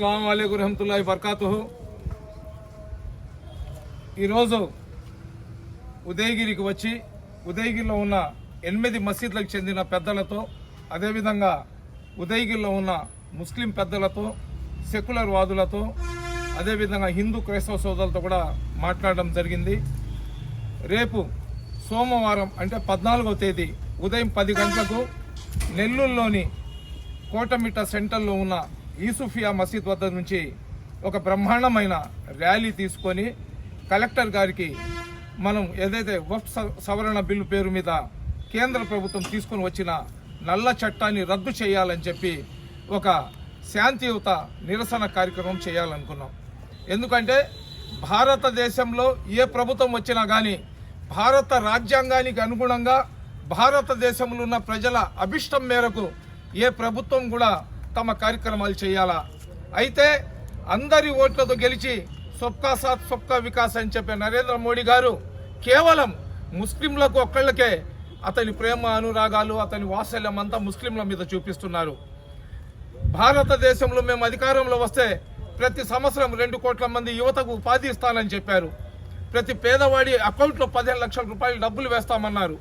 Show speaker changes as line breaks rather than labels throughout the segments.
అస్సలం అయికు రహమతుల్లాhi వర్కాతుహు ఈరోజు ఉదయగిరికి వచ్చి ఉదయగిరిలో ఉన్న ఎనిమిది మసీద్లకు చెందిన పెద్దలతో అదేవిధంగా ఉదయగిరిలో ఉన్న ముస్లిం పెద్దలతో సెక్యులర్ వాదులతో అదేవిధంగా హిందూ క్రైస్తవ సోదరులతో కూడా మాట్లాడడం జరిగింది. రేపు సోమవారం అంటే పద్నాలుగో తేదీ ఉదయం పది గంటలకు నెల్లూరులోని కోటమిట్ట సెంటర్లో ఉన్న యూసుఫియా మసీద్ వద్ద నుంచి ఒక బ్రహ్మాండమైన ర్యాలీ తీసుకొని కలెక్టర్ గారికి మనం ఏదైతే వఫ్ సవరణ బిల్లు పేరు మీద కేంద్ర ప్రభుత్వం తీసుకొని వచ్చిన నల్ల చట్టాన్ని రద్దు చేయాలని చెప్పి ఒక శాంతియుత నిరసన కార్యక్రమం చేయాలనుకున్నాం. ఎందుకంటే భారతదేశంలో ఏ ప్రభుత్వం వచ్చినా కానీ భారత రాజ్యాంగానికి అనుగుణంగా భారతదేశంలో ఉన్న ప్రజల అభిష్టం మేరకు ఏ ప్రభుత్వం కూడా తమ కార్యక్రమాలు చేయాలా? అయితే అందరి ఓట్లతో గెలిచి సొక్కా సాత్ సొక్కా వికాస్ అని చెప్పే నరేంద్ర మోడీ గారు కేవలం ముస్లింలకు ఒక్కళ్ళకే అతని ప్రేమ అనురాగాలు అతని వాత్సల్యం అంతా ముస్లింల మీద చూపిస్తున్నారు. భారతదేశంలో మేము అధికారంలో వస్తే ప్రతి సంవత్సరం రెండు కోట్ల మంది యువతకు ఉపాధి ఇస్తానని చెప్పారు. ప్రతి పేదవాడి అకౌంట్లో పదిహేను లక్షల రూపాయలు డబ్బులు వేస్తామన్నారు.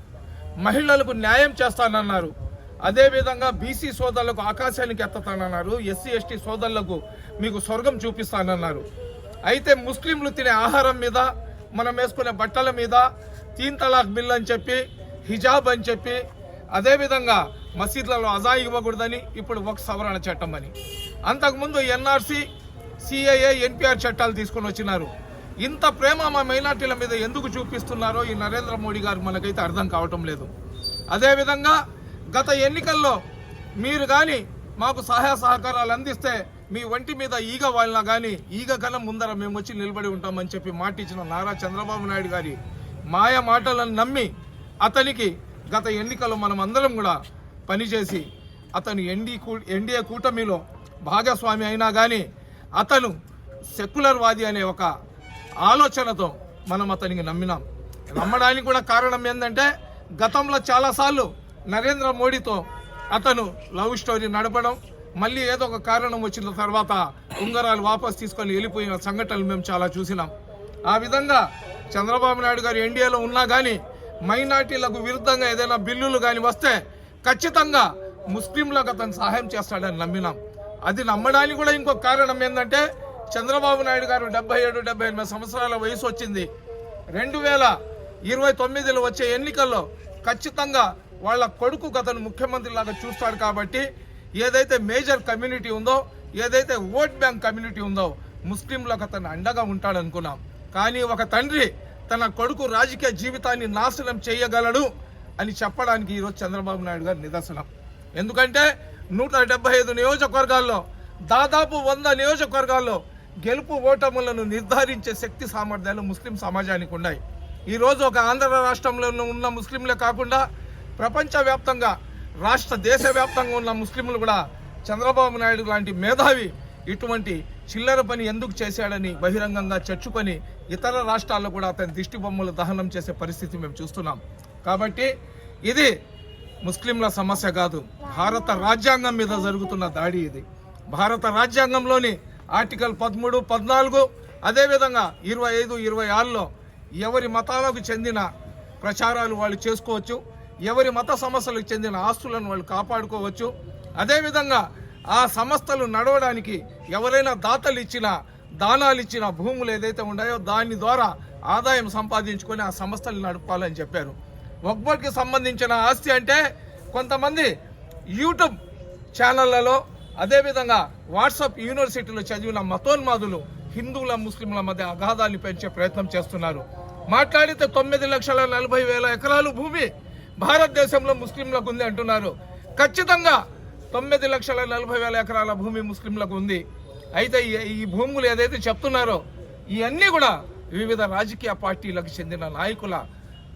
మహిళలకు న్యాయం చేస్తానన్నారు. అదేవిధంగా బీసీ సోదరులకు ఆకాశానికి ఎత్తతానన్నారు ఎస్సీ ఎస్టీ సోదరులకు మీకు స్వర్గం చూపిస్తానన్నారు. అయితే ముస్లింలు తినే ఆహారం మీద మనం వేసుకునే బట్టల మీద తీన్ తలాక్ బిల్ అని చెప్పి హిజాబ్ అని చెప్పి అదేవిధంగా మసీద్లలో అజా ఇవ్వకూడదని ఇప్పుడు ఒక సవరణ చట్టం అని. అంతకుముందు ఎన్ఆర్సీ సిఐఏ ఎన్పిఆర్ చట్టాలు తీసుకొని వచ్చినారు. ఇంత ప్రేమ మా మైనార్టీల మీద ఎందుకు చూపిస్తున్నారో ఈ నరేంద్ర మోడీ గారు మనకైతే అర్థం కావటం లేదు. అదేవిధంగా గత ఎన్నికల్లో మీరు కానీ మాకు సహాయ సహకారాలు అందిస్తే మీ ఒంటి మీద ఈగ వాళ్ళ కానీ ఈగ కన్నా ముందర మేము వచ్చి నిలబడి ఉంటామని చెప్పి మాట ఇచ్చిన నారా చంద్రబాబు నాయుడు గారి మాయ మాటలను నమ్మి అతనికి గత ఎన్నికల్లో మనం అందరం కూడా పనిచేసి అతను ఎన్డీ కూ- ఎన్డీఏ కూటమిలో భాగస్వామి అయినా కానీ అతను సెక్యులర్ వాది అనే ఒక ఆలోచనతో మనం అతనికి నమ్మినాం. నమ్మడానికి కూడా కారణం ఏంటంటే గతంలో చాలాసార్లు నరేంద్ర మోడీతో అతను లవ్ స్టోరీ నడపడం మళ్ళీ ఏదో ఒక కారణం వచ్చిన తర్వాత ఉంగరాలు వాపస్ తీసుకొని వెళ్ళిపోయిన సంఘటనలు మేము చాలా చూసినాం. ఆ విధంగా చంద్రబాబు నాయుడు గారు ఎన్డీఏలో ఉన్నా కానీ మైనార్టీలకు విరుద్ధంగా ఏదైనా బిల్లులు కానీ వస్తే ఖచ్చితంగా ముస్లింలకు అతను సహాయం చేస్తాడని నమ్మినాం. అది నమ్మడానికి కూడా ఇంకొక కారణం ఏంటంటే చంద్రబాబు నాయుడు గారు డెబ్బై ఏడు డెబ్బై ఎనిమిది సంవత్సరాల వయసు వచ్చింది. రెండు వేల ఇరవై తొమ్మిదిలో వచ్చే ఎన్నికల్లో ఖచ్చితంగా వాళ్ళ కొడుకు గతను ముఖ్యమంత్రి లాగా చూస్తాడు కాబట్టి ఏదైతే మేజర్ కమ్యూనిటీ ఉందో ఏదైతే ఓట్ బ్యాంక్ కమ్యూనిటీ ఉందో ముస్లింలకు అతను అండగా ఉంటాడనుకున్నాం. కానీ ఒక తండ్రి తన కొడుకు రాజకీయ జీవితాన్ని నాశనం చేయగలడు అని చెప్పడానికి ఈరోజు చంద్రబాబు నాయుడు గారు నిదర్శనం. ఎందుకంటే నూట డెబ్బై ఐదు నియోజకవర్గాల్లో దాదాపు వంద నియోజకవర్గాల్లో గెలుపు ఓటములను నిర్ధారించే శక్తి సామర్థ్యాలు ముస్లిం సమాజానికి ఉన్నాయి. ఈరోజు ఒక ఆంధ్ర రాష్ట్రంలో ఉన్న ముస్లింలే కాకుండా ప్రపంచవ్యాప్తంగా రాష్ట్ర దేశవ్యాప్తంగా ఉన్న ముస్లింలు కూడా చంద్రబాబు నాయుడు లాంటి మేధావి ఇటువంటి చిల్లర పని ఎందుకు చేశాడని బహిరంగంగా చర్చుకొని ఇతర రాష్ట్రాల్లో కూడా అతని దిష్టి బొమ్మలు దహనం చేసే పరిస్థితి మేము చూస్తున్నాం. కాబట్టి ఇది ముస్లింల సమస్య కాదు. భారత రాజ్యాంగం మీద జరుగుతున్న దాడి ఇది. భారత రాజ్యాంగంలోని ఆర్టికల్ పదమూడు పద్నాలుగు అదేవిధంగా ఇరవై ఐదు ఇరవై ఆరులో ఎవరి మతాలకు చెందిన ప్రచారాలు వాళ్ళు చేసుకోవచ్చు. ఎవరి మత సమస్యలకు చెందిన ఆస్తులను వాళ్ళు కాపాడుకోవచ్చు. అదేవిధంగా ఆ సంస్థలు నడవడానికి ఎవరైనా దాతలు ఇచ్చిన దానాలు ఇచ్చిన భూములు ఏదైతే ఉన్నాయో దాని ద్వారా ఆదాయం సంపాదించుకొని ఆ సంస్థలు నడపాలని చెప్పారు. వక్బోర్డ్కి సంబంధించిన ఆస్తి అంటే కొంతమంది యూట్యూబ్ ఛానళ్ళలో అదేవిధంగా వాట్సాప్ యూనివర్సిటీలో చదివిన మతోన్మాదులు హిందువుల ముస్లింల మధ్య అగాధాన్ని పెంచే ప్రయత్నం చేస్తున్నారు. మాట్లాడితే తొమ్మిది లక్షల నలభై వేల ఎకరాలు భూమి భారతదేశంలో ముస్లింలకు ఉంది అంటున్నారు. ఖచ్చితంగా తొమ్మిది లక్షల నలభై వేల ఎకరాల భూమి ముస్లింలకు ఉంది. అయితే ఈ- ఈ భూములు ఏదైతే చెప్తున్నారో ఇవన్నీ కూడా వివిధ రాజకీయ పార్టీలకు చెందిన నాయకుల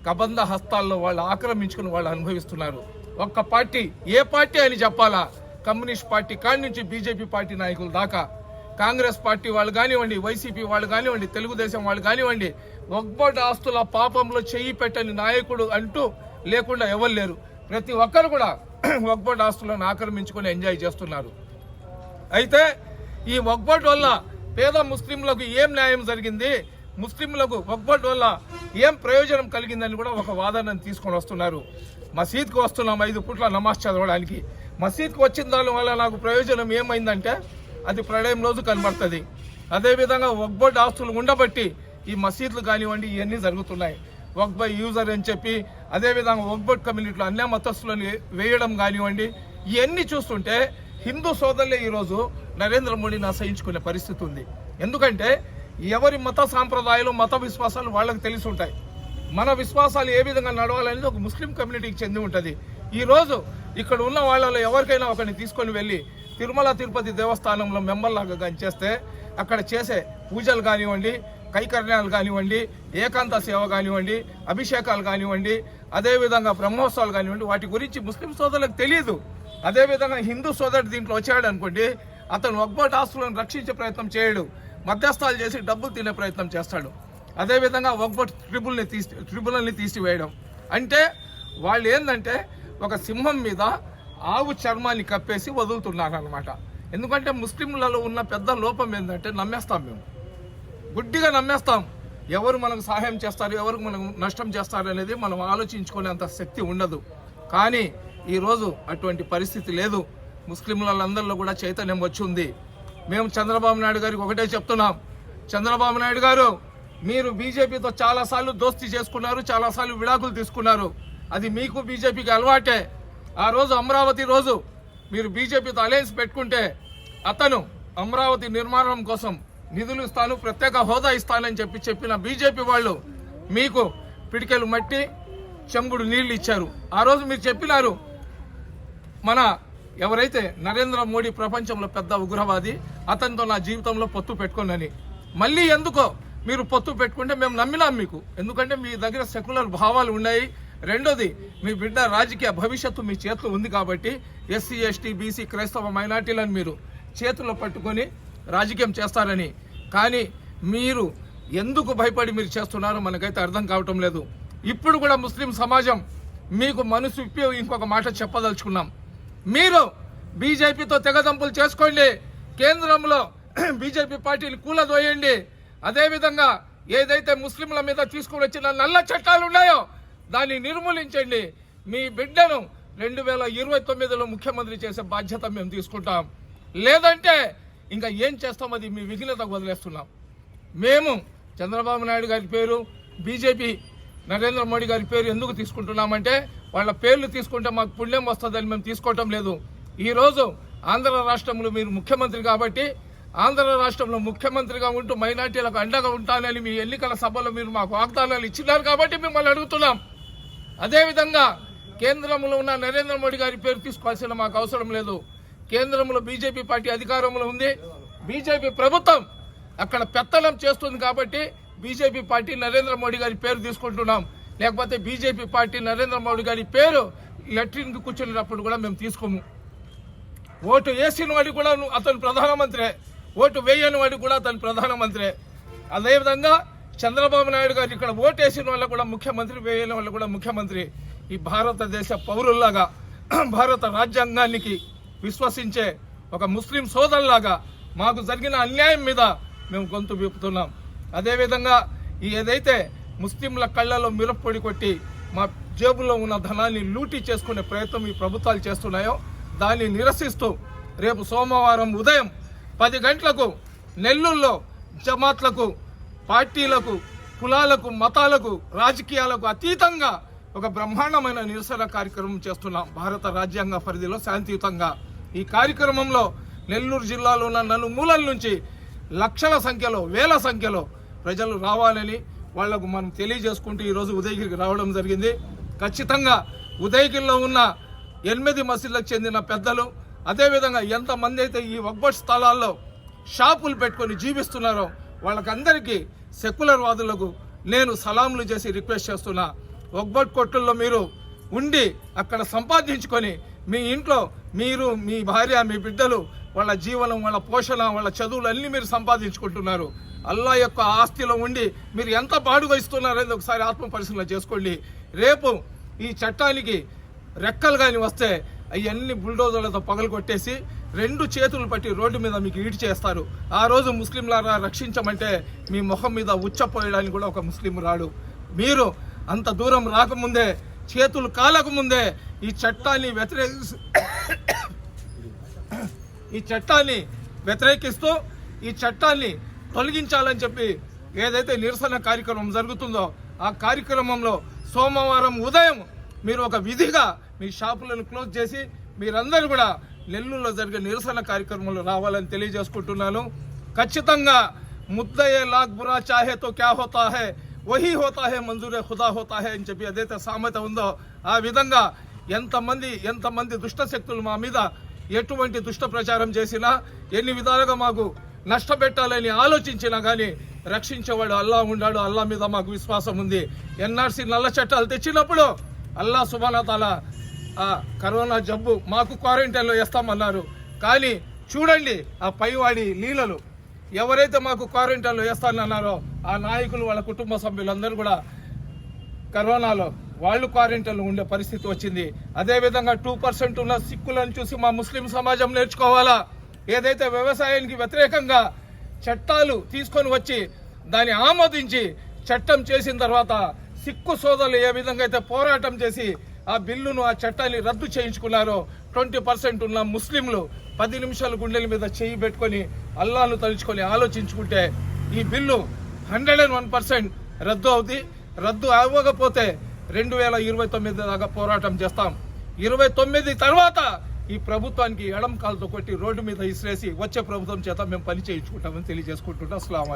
కబంధ హస్తాల్లో వాళ్ళు ఆక్రమించుకుని వాళ్ళు అనుభవిస్తున్నారు. ఒక్క పార్టీ ఏ పార్టీ అని చెప్పాలా? కమ్యూనిస్ట్ పార్టీ కాడి నుంచి బీజేపీ పార్టీ నాయకుల దాకా? కాంగ్రెస్ పార్టీ వాళ్ళు కానివ్వండి వైసీపీ వాళ్ళు కానివ్వండి తెలుగుదేశం వాళ్ళు కానివ్వండి ఒక్కటి ఆస్తుల పాపంలో చెయ్యి పెట్టని నాయకుడు అంటూ లేకుండా ఎవరు లేరు. ప్రతి ఒక్కరు కూడా ఒక్కబోటి ఆస్తులను ఆక్రమించుకొని ఎంజాయ్ చేస్తున్నారు. అయితే ఈ వక్బోర్డ్ వల్ల పేద ముస్లింలకు ఏం న్యాయం జరిగింది? ముస్లింలకు వక్బోర్డ్ వల్ల ఏం ప్రయోజనం కలిగిందని కూడా ఒక వాదనను తీసుకొని వస్తున్నారు. మసీద్కి వస్తున్నాం ఐదు పూట్ల నమాజ్ చదవడానికి. మసీద్కి వచ్చిన దాని వల్ల నాకు ప్రయోజనం ఏమైందంటే అది ప్రళయం రోజు కనబడుతుంది. అదేవిధంగా వక్బోర్డ్ ఆస్తులు ఉండబట్టి ఈ మసీదులు కానివ్వండి ఇవన్నీ జరుగుతున్నాయి. వక్ బై యూజర్ అని చెప్పి అదేవిధంగా వక్బోర్డ్ కమ్యూనిటీలో అన్య మతస్థులను వేయడం కానివ్వండి ఇవన్నీ చూస్తుంటే హిందూ సోదరులే ఈరోజు నరేంద్ర మోడీని అసహించుకునే పరిస్థితి ఉంది. ఎందుకంటే ఎవరి మత సాంప్రదాయాలు మత విశ్వాసాలు వాళ్ళకి తెలిసి ఉంటాయి. మన విశ్వాసాలు ఏ విధంగా నడవాలనేది ఒక ముస్లిం కమ్యూనిటీకి చెంది ఉంటుంది. ఈ రోజు ఇక్కడ ఉన్న వాళ్ళలో ఎవరికైనా ఒకరిని తీసుకొని వెళ్ళి తిరుమల తిరుపతి దేవస్థానంలో మెంబర్లాగా కానీ చేస్తే అక్కడ చేసే పూజలు కానివ్వండి కైకర్యాలు కానివ్వండి ఏకాంత సేవ కానివ్వండి అభిషేకాలు కానివ్వండి అదేవిధంగా బ్రహ్మోత్సవాలు కానివ్వండి వాటి గురించి ముస్లిం సోదరులకు తెలియదు అదేవిధంగా హిందూ సోదరుడు దీంట్లో వచ్చాడు అనుకోండి అతను ఒక్కటి ఆస్తులను రక్షించే ప్రయత్నం చేయడు మధ్యస్థాలు చేసి డబ్బులు తినే ప్రయత్నం చేస్తాడు. అదేవిధంగా ఒక్బట్ ట్రిబుల్ని తీసి ట్రిబ్యునల్ని తీసివేయడం. అంటే వాళ్ళు ఏంటంటే ఒక సింహం మీద ఆవు చర్మాన్ని కప్పేసి వదులుతున్నారు అనమాట ఎందుకంటే ముస్లింలలో ఉన్న పెద్ద లోపం ఏంటంటే నమ్మేస్తాం మేము. గుడ్డిగా నమ్మేస్తాం. ఎవరు మనకు సహాయం చేస్తారు ఎవరు మనకు నష్టం చేస్తారు అనేది మనం ఆలోచించుకునేంత శక్తి ఉండదు. కానీ ఈరోజు అటువంటి పరిస్థితి లేదు. ముస్లింలందరిలో కూడా చైతన్యం వచ్చింది. మేము చంద్రబాబు నాయుడు గారికి ఒకటే చెప్తున్నాం. చంద్రబాబు నాయుడు గారు మీరు బీజేపీతో చాలాసార్లు దోస్తీ చేసుకున్నారు చాలాసార్లు విడాకులు తీసుకున్నారు. అది మీకు బీజేపీకి అలవాటే. ఆ రోజు అమరావతి రోజు మీరు బీజేపీతో అలయన్స్ పెట్టుకుంటే అతను అమరావతి నిర్మాణం కోసం నిధులు ఇస్తాను ప్రత్యేక హోదా ఇస్తానని చెప్పి చెప్పిన బీజేపీ వాళ్ళు మీకు పిడికెలు మట్టి చెంబుడు నీళ్ళు ఇచ్చారు. ఆ రోజు మీరు చెప్పినారు మన ఎవరైతే నరేంద్ర మోడీ ప్రపంచంలో పెద్ద ఉగ్రవాది అతనితో నా జీవితంలో పొత్తు పెట్టుకోనని. మళ్ళీ ఎందుకో మీరు పొత్తు పెట్టుకుంటే మేము నమ్మినాం మీకు. ఎందుకంటే మీ దగ్గర సెక్యులర్ భావాలు ఉన్నాయి. రెండోది మీ బిడ్డ రాజకీయ భవిష్యత్తు మీ చేతిలో ఉంది కాబట్టి ఎస్సీ ఎస్టీ బీసీ క్రైస్తవ మైనార్టీలను మీరు చేతుల్లో పట్టుకొని రాజకీయం చేస్తారని కానీ మీరు ఎందుకు భయపడి మీరు చేస్తున్నారో మనకైతే అర్థం కావటం లేదు. ఇప్పుడు కూడా ముస్లిం సమాజం మీకు మనసు ఇప్పి ఇంకొక మాట చెప్పదలుచుకున్నాం. మీరు బీజేపీతో తెగదంపులు చేసుకోండి. కేంద్రంలో బీజేపీ పార్టీని కూలదోయండి. అదేవిధంగా ఏదైతే ముస్లింల మీద తీసుకుని వచ్చిన నల్ల చట్టాలు ఉన్నాయో దాన్ని నిర్మూలించండి. మీ బిడ్డను రెండు వేల ఇరవై తొమ్మిదిలో ముఖ్యమంత్రి చేసే బాధ్యత మేము తీసుకుంటాం. లేదంటే ఇంకా ఏం చేస్తాం అది మీ విఘ్నతకు వదిలేస్తున్నాం. మేము చంద్రబాబు నాయుడు గారి పేరు బీజేపీ నరేంద్ర మోడీ గారి పేరు ఎందుకు తీసుకుంటున్నామంటే వాళ్ళ పేర్లు తీసుకుంటే మాకు పుణ్యం వస్తుందని మేము తీసుకోవటం లేదు. ఈరోజు ఆంధ్ర రాష్ట్రంలో మీరు ముఖ్యమంత్రి కాబట్టి ఆంధ్ర రాష్ట్రంలో ముఖ్యమంత్రిగా ఉంటూ మైనార్టీలకు అండగా ఉంటానని మీ ఎన్నికల సభలో మీరు మాకు వాగ్దానాలు ఇచ్చినారు కాబట్టి మిమ్మల్ని అడుగుతున్నాం. అదేవిధంగా కేంద్రంలో ఉన్న నరేంద్ర మోడీ గారి పేరు తీసుకోవాల్సిన మాకు అవసరం లేదు. కేంద్రంలో బీజేపీ పార్టీ అధికారంలో ఉంది. బీజేపీ ప్రభుత్వం అక్కడ పెత్తనం చేస్తుంది కాబట్టి బీజేపీ పార్టీ నరేంద్ర మోడీ గారి పేరు తీసుకుంటున్నాం. లేకపోతే బీజేపీ పార్టీ నరేంద్ర మోడీ గారి పేరు లెట్రిన్ కూర్చున్నప్పుడు కూడా మేము తీసుకోము. ఓటు వేసిన వాడికి కూడా అతను ప్రధానమంత్రి. ఓటు వేయని వాడికి కూడా అతను ప్రధానమంత్రి. అదేవిధంగా చంద్రబాబు నాయుడు గారు ఇక్కడ ఓటు వేసిన వాళ్ళు కూడా ముఖ్యమంత్రి వేయని వాళ్ళు కూడా ముఖ్యమంత్రి. ఈ భారతదేశ పౌరుల్లాగా భారత రాజ్యాంగానికి విశ్వసించే ఒక ముస్లిం సోదరులాగా మాకు జరిగిన అన్యాయం మీద మేము గొంతు విప్పుతున్నాం. అదేవిధంగా ఈ ఏదైతే ముస్లింల కళ్ళలో మిరప్పొడి కొట్టి మా జేబులో ఉన్న ధనాన్ని లూటీ చేసుకునే ప్రయత్నం ఈ ప్రభుత్వాలు చేస్తున్నాయో దాన్ని నిరసిస్తూ రేపు సోమవారం ఉదయం పది గంటలకు నెల్లూరులో జమాత్లకు పార్టీలకు కులాలకు మతాలకు రాజకీయాలకు అతీతంగా ఒక బ్రహ్మాండమైన నిరసన కార్యక్రమం చేస్తున్నాం. భారత రాజ్యాంగ పరిధిలో శాంతియుతంగా ఈ కార్యక్రమంలో నెల్లూరు జిల్లాలో ఉన్న నలుమూలల నుంచి లక్షల సంఖ్యలో వేల సంఖ్యలో ప్రజలు రావాలని వాళ్ళకు మనం తెలియజేసుకుంటూ ఈరోజు ఉదయగిరికి రావడం జరిగింది. ఖచ్చితంగా ఉదయగిరిలో ఉన్న ఎనిమిది మసీదులకు చెందిన పెద్దలు అదేవిధంగా ఎంతమంది అయితే ఈ వక్బట్ స్థలాల్లో షాపులు పెట్టుకొని జీవిస్తున్నారో వాళ్ళకందరికీ సెక్యులర్ వాదులకు నేను సలాంలు చేసి రిక్వెస్ట్ చేస్తున్నా. ఒక్బట్ కొట్టుల్లో మీరు ఉండి అక్కడ సంపాదించుకొని మీ ఇంట్లో మీరు మీ భార్య మీ బిడ్డలు వాళ్ళ జీవనం వాళ్ళ పోషణ వాళ్ళ చదువులు అన్నీ మీరు సంపాదించుకుంటున్నారు. అల్లా యొక్క ఆస్తిలో ఉండి మీరు ఎంత బాడుగా ఇస్తున్నారనేది ఒకసారి ఆత్మ పరిశీలన చేసుకోండి. రేపు ఈ చట్టానికి రెక్కలు కానీ వస్తే అవన్నీ బుల్డోజర్లతో పగలు కొట్టేసి రెండు చేతులు పట్టి రోడ్డు మీద మీకు ఈడ్ చేస్తారు. ఆ రోజు ముస్లింలారా రక్షించమంటే మీ ముఖం మీద ఉచ్చపోయడానికి కూడా ఒక ముస్లిం రాడు. మీరు అంత దూరం రాకముందే చేతులు కాలకముందే ఈ చట్టాన్ని వ్యతిరేకి ఈ చట్టాన్ని వ్యతిరేకిస్తూ ఈ చట్టాన్ని తొలగించాలని చెప్పి ఏదైతే నిరసన కార్యక్రమం జరుగుతుందో ఆ కార్యక్రమంలో సోమవారం ఉదయం మీరు ఒక విధిగా మీ షాపులను క్లోజ్ చేసి మీరందరూ కూడా నెల్లూరులో జరిగే నిరసన కార్యక్రమంలో రావాలని తెలియజేసుకుంటున్నాను. ఖచ్చితంగా ముద్దయే లాగ్ బురా చాహే తో క్యా హోతా హే వహీ హోతా హే మంజూరే ఖుదా హోతా హే అని చెప్పి ఏదైతే సామెత ఉందో ఆ విధంగా ఎంతమంది ఎంతమంది దుష్ట శక్తులు మా మీద ఎటువంటి దుష్ట ప్రచారం చేసినా ఎన్ని విధాలుగా మాకు నష్టపెట్టాలని ఆలోచించినా కానీ రక్షించేవాడు అల్లా ఉన్నాడు అల్లా మీద మాకు విశ్వాసం ఉంది. ఎన్ఆర్సీ నల్ల చట్టాలు తెచ్చినప్పుడు అల్లా సుబానతాల కరోనా జబ్బు మాకు క్వారంటైన్లో వేస్తామన్నారు. కానీ చూడండి ఆ పైవాడి లీలలు. ఎవరైతే మాకు క్వారంటైన్లో వేస్తానన్నారో ఆ నాయకులు వాళ్ళ కుటుంబ సభ్యులందరూ కూడా కరోనాలో వాళ్ళు క్వారంటైన్లో ఉండే పరిస్థితి వచ్చింది. అదేవిధంగా టూ పర్సెంట్ ఉన్న సిక్కులను చూసి మా ముస్లిం సమాజం నేర్చుకోవాలా? ఏదైతే వ్యవసాయానికి వ్యతిరేకంగా చట్టాలు తీసుకొని వచ్చి దాన్ని ఆమోదించి చట్టం చేసిన తర్వాత సిక్కు సోదరులు ఏ విధంగా అయితే పోరాటం చేసి ఆ బిల్లును ఆ చట్టాన్ని రద్దు చేయించుకున్నారో ట్వంటీ పర్సెంట్ ఉన్న ముస్లింలు పది నిమిషాలు గుండెల మీద చేయి పెట్టుకొని అల్లాను తలుచుకొని ఆలోచించుకుంటే ఈ bill hundred and one percent రద్దు అవుతుంది రద్దు అవ్వకపోతే రెండు వేల ఇరవై తొమ్మిది దాకా పోరాటం చేస్తాం. ఇరవై తొమ్మిది తర్వాత ఈ ప్రభుత్వానికి ఎడం కాలుతో కొట్టి రోడ్డు మీద ఇసిరేసి వచ్చే ప్రభుత్వం చేత మేము పని చేయించుకుంటామని తెలియజేసుకుంటున్నాం. అస్సలం